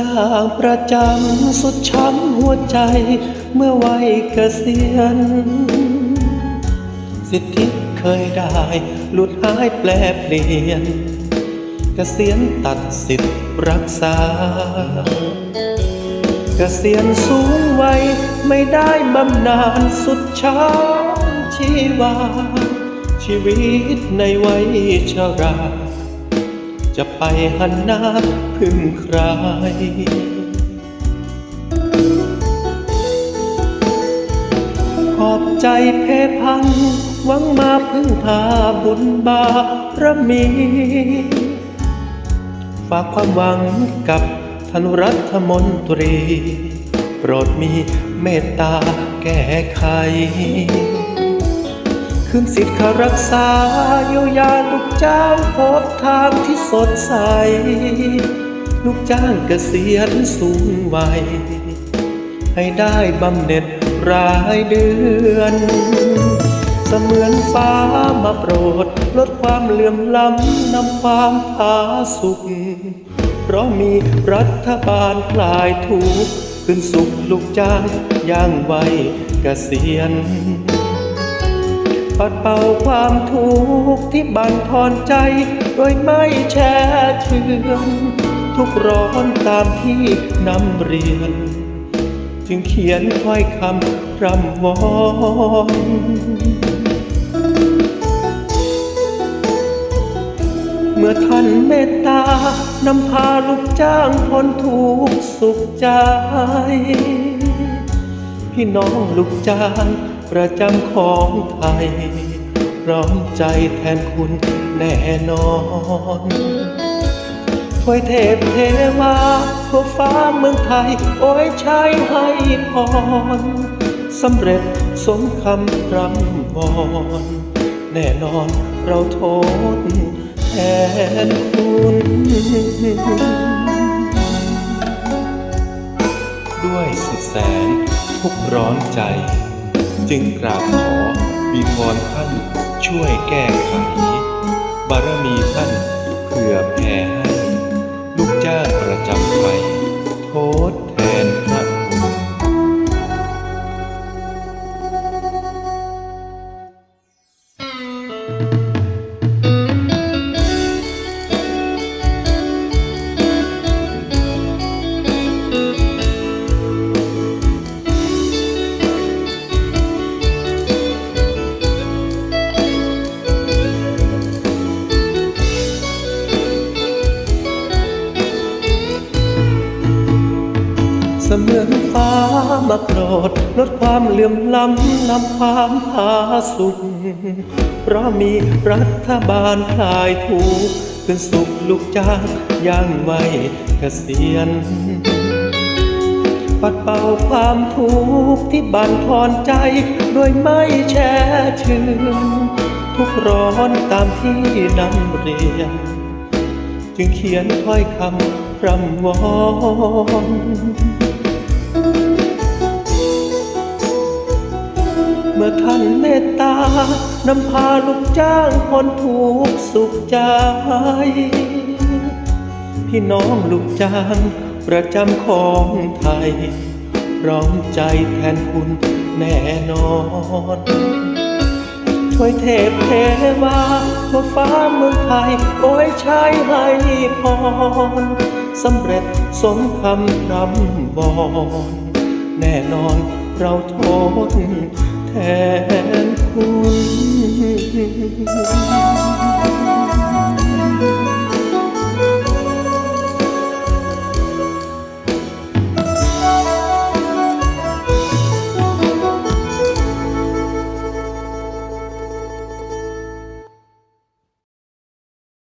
จางประจำสุดช้ำหัวใจเมื่อวัยเกษียณ สิทธิเคยได้หลุดหายแปลเปลี่ยนเกษียณตัดสิทธิ์รักษาเกษียณสูงวัยไม่ได้บำนาญสุดช้ำชีวา ชีวิตในวัยชรา จะไปหันหน้าพึ่งใคร ขอบใจเพพังหวังมาพึ่งพาบุญบารมี ฝากความหวังกับท่านรัฐมนตรี โปรดมีเมตตาแก้ไข คืนสิทธิ์ค่ารักษาเยียวยาลูกจ้างพบทางที่สดใส ลูกจ้างเกษียณสูงวัย ให้ได้บำเหน็จรายเดือน เสมือนฟ้ามาโปรด ลดความเหลื่อมล้ำนำความผาสุขเพราะมีรัฐบาลคลายทุกข์ขึ้นสุขลูกจ้างย่างวัยเกษียณ ปัดเป่าความทุกข์ที่บั่นทอนใจ โดยไม่แช่เชือนทุกร้อนตามที่นำเรียน จึงเขียนถ้อยคำรำวอนเมื่อท่านเมตตานำพาลูกจ้างพ้นทุกข์สุขใจ พี่น้องลูกจ้าง ประจำของไทย พร้อมใจแทนคุณแน่นอนถ้วยเทพเทวาทั่วฟ้าเมืองไทย โอ้ยใช้ให้พรสำเร็จสมคำรำวอนแน่นอนเราโทษแทนคุณด้วยสุดแสนทุกร้อนใจ จึงกราบขอวิงวอนท่านช่วยแก้ไข บารมีท่านเผื่อแผ่ให้ ลูกจ้างประจำไปโทษแทนพระคุณ สมือนฟ้ามาโปรดลดความเหลื่อมล้ำนำความผาสุข เพราะมีรัฐบาลคลายทุกข์ขึ้นสุขลูกจ้างย่างไว้เกษียณปัดเป่าความทุกข์ที่บั่นทอนใจ โดยไม่แช่ชือนทุกร้อนตามที่นำเรียน จึงเขียนถ้อยคำรำวอน ตานำพาลูกจ้างพ้นทุกสุขใจ พี่น้องลูกจ้างประจำของไทย ร้อมใจแทนคุณแน่นอน ช่วยเทพเทวาทั่วฟ้าเมืองไทย โอ้ยใช้ให้พรสำเร็จสมคำรำบอนแน่นอนเราโทษ แทนคุณ